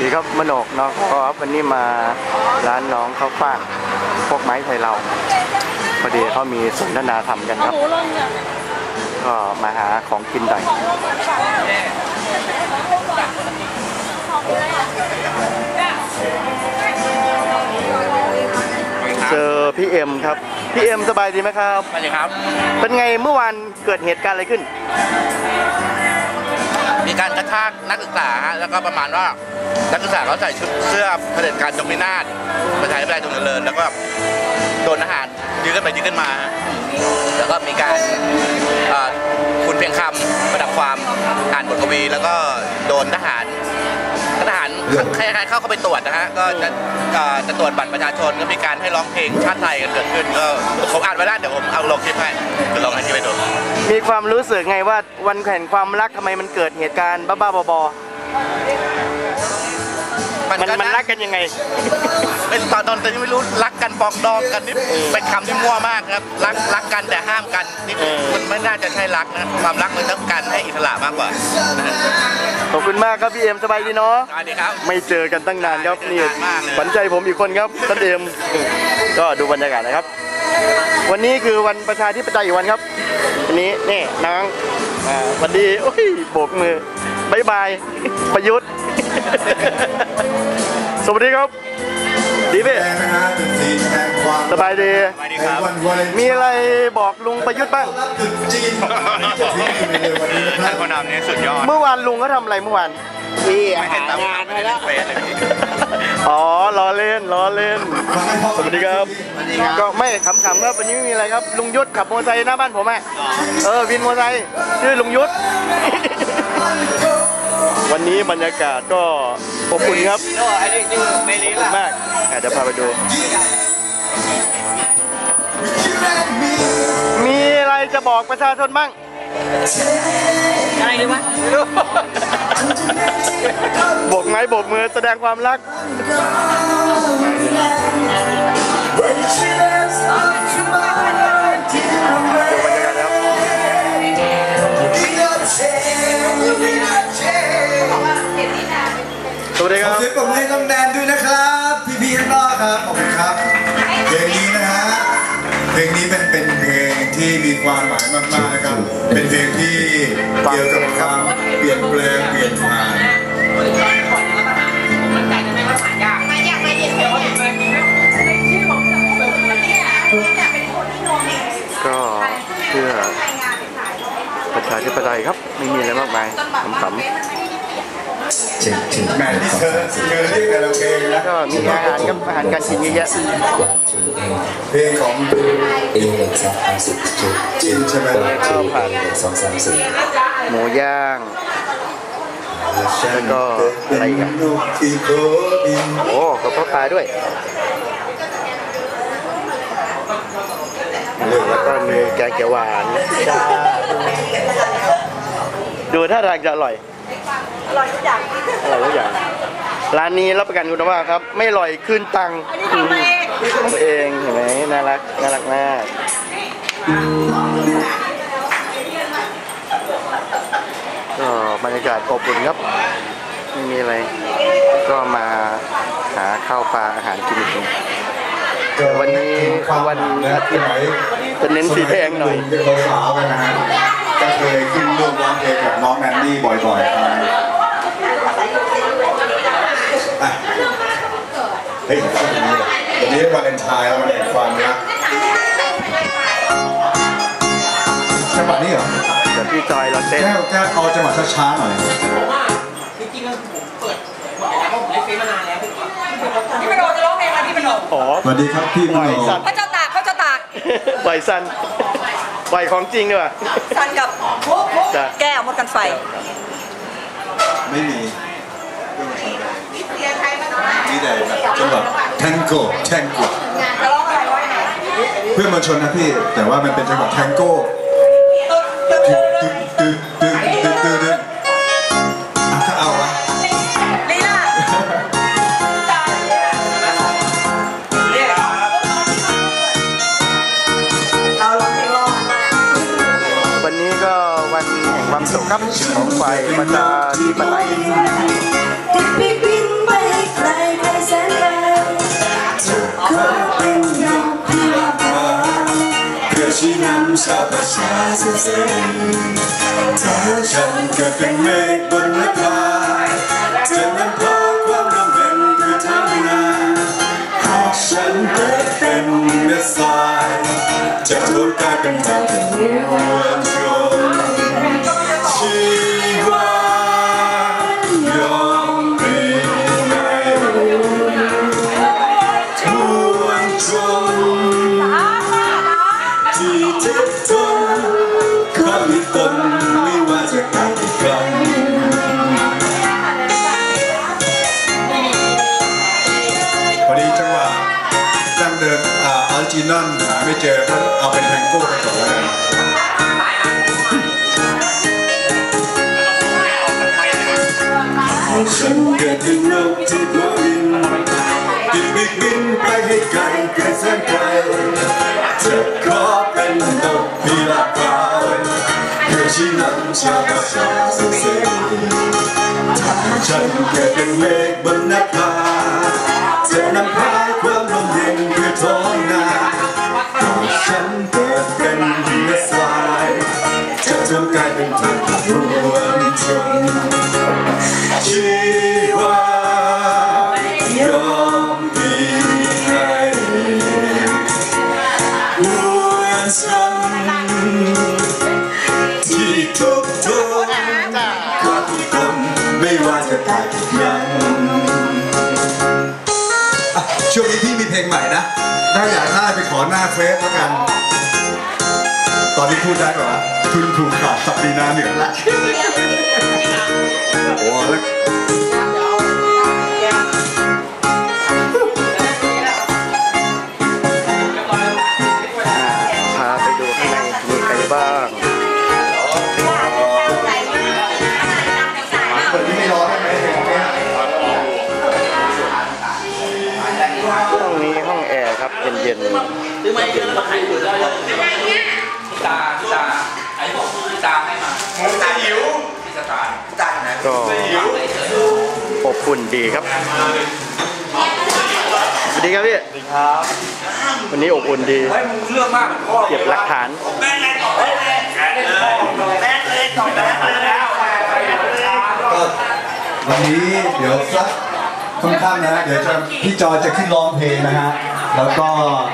ดีครับมโนกเนาะก็วันนี้มาร้านน้องเขาวฟ่างพวกไม้ไทยเราพอดีเขามีสนทนาธรรมกันครับ ก็มาหาของกินหน่อยเจอพี่เอ็มครับ พี่เอ็มสบายดีไหมครับสวัสดีครับ เป็นไงเมื่อวานเกิดเหตุการณ์อะไรขึ้น มีการกระชากนักศึกษาแล้วก็ประมาณว่านักศึกษาเขาใส่ชุดเสื้อเผด็จการจงพินาศประชาธิปไตยจงเจริญแล้วก็โดนทหารยื้อกันไปยื้อกันมา แล้วก็มีการคุณเพียงคำประดับความอ่านบทกวี แล้วก็โดนทหารทหารคล้ายๆเข้าเข้าไปตรวจนะฮะก็จะจะตรวจบัตรประชาชนก็มีการให้ร้องเพลงชาติไทยกันเกิดขึ้นก็ผมอ่านไว้แล้วเดี๋ยวผมเอาลงคลิปให้คือลองให้ที่ไปดู มีความรู้สึกไงว่าวันแห่งความรักทำไมมันเกิดเหตุการณ์บ้าๆบอๆมันมันรักกันยังไงเป็นตอนตอนตอนนี้ไม่รู้รักกันปองดองกันนี่เป็นคำที่มั่วมากครับรักรักกันแต่ห้ามกันนี่เออมันไม่น่าจะใช่รักนะความรักมันต้องการให้อิสระมากกว่าขอบคุณมากครับพี่เอ็มสบายดีเนาะสวัสดีครับไม่เจอกันตั้งนานครับนี่นานมากเลยขวัญใจผมอีกคนครับท่านเอ็มก็ดูบรรยากาศนะครับ วันนี้คือวันประชาธิปไตยอีกวันครับ วันนี้นี่น้องอ่าสวัสดีโอ้ยโบกมือบายบาย ประยุทธ์ สวัสดีครับ ดีพี่แดงนะฮะเป็นสีแห่งความสบายดีสวัสดีครับวันวาเลนไทน์มีอะไรบอกลุงประยุทธ์บ้างรับตรุษจีนที่อยู่ในวันนี้นะคท่ารันบผู้นำนี่สุดยอด เมื่อวานลุงเขาทำอะไรเมื่อวาน ไม่เห็นตามไม่เห็นเฟซเลยพี่อ๋อล้อเล่นล้อเล่น สวัสดีครับ ก็ไม่ขำๆครับวันนี้ไม่มีอะไรครับ ลุงยุทธขับมอเตอร์ไซค์หน้าบ้านผมอะเออวินมอเตอร์ไซค์ชื่อลุงยุทธวันนี้บรรยากาศก็อบอุ่นครับโอ้อันนี้คือในนี้ล่ะมากอะเดี๋ยวพาไปดู มีอะไรจะบอกประชาชนบ้างอะไรดีวะโบกไม้โบกมือแสดงความรักดูบรรยากาศครับสวัสดีขคอรับ เสียงปรบมือให้น้องแนนด้วยนะครับ พี่พี่ข้างนอกครับขอบคุณครับ เพลงนี้นะฮะ เพลงนี้เป็นเป็นเพลงที่มีความหมายมากๆนะครับ เป็นเพลงที่เกี่ยวกับความ ลี่ยนแปลงเปลี่ยนผ่านก็เพื่อประชาธิปไตยครับ ไม่มีอะไรมากมายขำแหมที่เธอเธอเรียกแต่ละเพลงนะๆก็มีอาหารครับอาหารการกินเยอะแยะเพลงของเอหนึ่งสองสามสี่จุดจีนใช่ไหมข้าวผัดหนึ่งสองสามสี่หมูย่าง แล้วก็อะไรอีกอะนกที่โคบินโอ้กระเพาะปลาด้วย แล้วก็มีแกงเขียวหวานจ้าดูท่าทางจะอร่อย อร่อยทุกอย่าง อร่อยทุกอย่าง ร้านนี้รับประกันคุณภาพครับ ไม่อร่อยคืนตังค์ทำเองเห็นไหมน่ารัก น่ารักมาก ก็ บรรยากาศอบอุ่นครับไม่มีอะไร ก็มาหาข้าวปลาอาหารกินกันวันนี้วันอาทิตย์จะเน้นสีแดงหน่อยเป็นสาวกันนะฮะก็เคยขึ้นร่วมร้องเพลงกับน้องแนนนี่บ่อยๆครับอะเฮ้ยเข้าตรงนี้วันนี้วาเลนไทน์แล้วมันเป็นความรักจังหวะนี้เหรอ ดี๋ยวพี่จอยเราเต้นแก้วแก้วเอาจังหวะช้าๆหน่อยพี่ประโดดจะร้องเพลงอะไรพี่ประโดดอ๋อสวัสดีครับพี่ปมล่อยโนสันพระเจ้าตากพระเจ้าตากปล่อยสันปล่อยของจริงดีกว่าสันกับจ้ะแก้วมดกันไฟ ไม่มีมีแต่แบบจังหวะแทงโก้แทงโก้จะร้องอะไรไว้ไหนเพื่อนมาชนนะพี่ แต่ว่ามันเป็นจังหวะแทงโก้ ครับของฝ่ายประชาธิปไตชาประชาสิเธอฉันกิเป็นเมฆบนนภาเธอนั้นพาความรำเร็นคือทำงานหากฉันเกิดเป็นเม็ดทรายจะทุกข์กลายเป็นทางเดีย พอดีจังหวะดั้งเดิมอ่าออริจินอลหาไม่เจอก็เอาเป็นแทงโก้ไปก่อนแล้วกันฉันเกิดเป็นกที่โบินบินบินบินไปให้ไกลไกลแสนไกลจะขอเป็นนกพิราบ ฟ้าเพื่อชี้นำชาวประชาสุขสันต์ถ้าฉันเกิดเป็นเมฆบนนภาจะนำพาความลมเย็นคือท้องนาถ้าฉันเกิดเป็นเม็ดทรายจะทำกลายเป็นทางรวมชนชี ช่วงนี้พี่มีเพลงใหม่นะ ถ้าอยากได้ไปขอหน้าเฟซแล้วกัน ตอนนี้พูดได้ก่อนนะทุนถูกขาดสัปดีนาเหนือละโอ้แล้ว ตาให้มาตาหิวพิสตาตานะๆก็อบอุ่นดีครับ สวัสดีครับพี่ สวัสดีครับ วันนี้อบอุ่นดีเฮ้ยมึงเรื่องมากเหมือนพ่อเก็บหลักฐานแม่เลยต่อแม่เลยแม่เลยต่อแม่เลยแล้วก็วันนี้เดี๋ยวสักค่ำๆนะฮะเดี๋ยวจะพี่จอยจะขึ้นร้องเพลงนะฮะ แล้วก็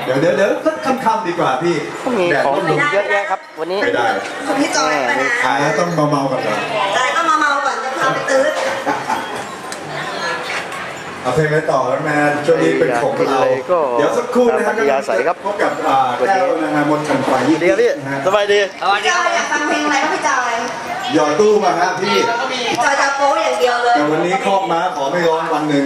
เดี๋ยวเดี๋ยวเดี๋ยวสักค่ำๆดีกว่าพี่มีแดดของก็หลนุงนเยอะแยะครับ วันนี้ ไม่ได้คุณพี่จอยมานะขายแล้วต้องเมาๆก่อนเลยจอยก็มาเมาก่อนจะพาไปตื้อเอาเพลงไปต่อแล้วแมนช่วงนี้เป็นของเราเลยก็เดี๋ยวสักครู่นะฮะตามอัธยาศัยครับพบกับอ่าแก้วนะฮะมนต์ขันไฟสวัสดีครับพี่นะฮะสบายดีพี่จอยอยากฟังเพลงอะไรก็พี่จอยหยอดตู้มาฮะพี่พี่จอยจะโป๊อย่างเดียวเลยแต่วันนี้ครอบม้าขอไม่ร้องวันหนึ่ง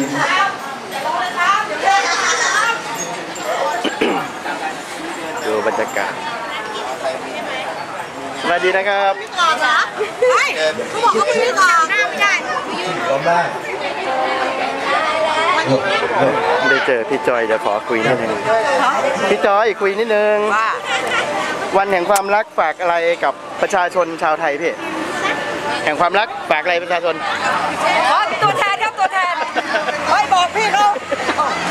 บรรยากาศสวัสดีนะครับต่อจ้ะไม่เขาบอกเขาไม่ได้ต่อหน้าไม่ได้ร้องได้ได้เจอพี่จอยเดี๋ยวขอคุยนิดนึงพี่จอยคุยนิดนึงว่าวันแห่งความรักฝากอะไรกับประชาชนชาวไทยพี่แห่งความรักฝากอะไรประชาชนอ๋อตัวแทนครับตัวแทนเฮ้ยบอกพี่เขา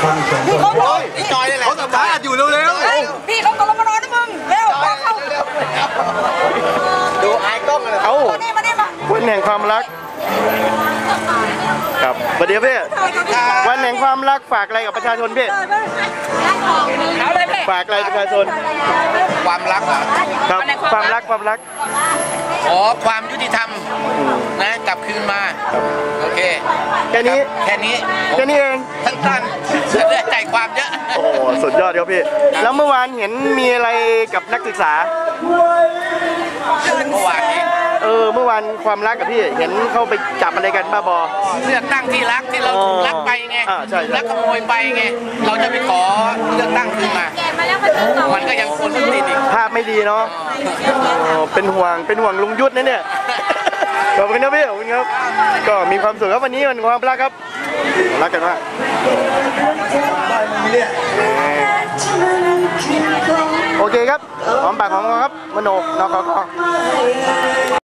ฟังชมพี่เขาบอกพี่จอยนี่แหละเขาสัมภาษณ์อยู่เร็วเฮ้ยพี่เขา วันแห่งความรักครับสวัสดีครับพี่วันแห่งความรักฝากอะไรกับประชาชนพี่เอาเลยพี่ฝากอะไรประชาชน ความรักอะครับความรักความรักขอความยุติธรรมนะกลับคืนมาโอเคแค่นี้แค่นี้แค่นี้เองสั้นๆจะได้ใจความเยอะโอ้โหสุดยอดครับพี่แล้วเมื่อวานเห็นมีอะไรกับนักศึกษาเมื่อวานนี้ เออเมื่อวานความรักกับพี่เห็นเขาไปจับอะไรกันบ้าบอ เลือกตั้งที่รักที่เราถูกลักไปไงอ่าใช่ใช่ลักขโมยไปไงเราจะไปขอเลือกตั้งคืนมามันก็ยังคนติดอีกภาพไม่ดีเนาะโอ้เป็นห่วงเป็นห่วงลุงยุทธนะเนี่ยขอบคุณครับพี่ขอบคุณครับ ก็มีความสุขครับวันนี้วันความรักครับ รักกันมาก โอเคครับหอมปากหอมคอครับมโนนอกก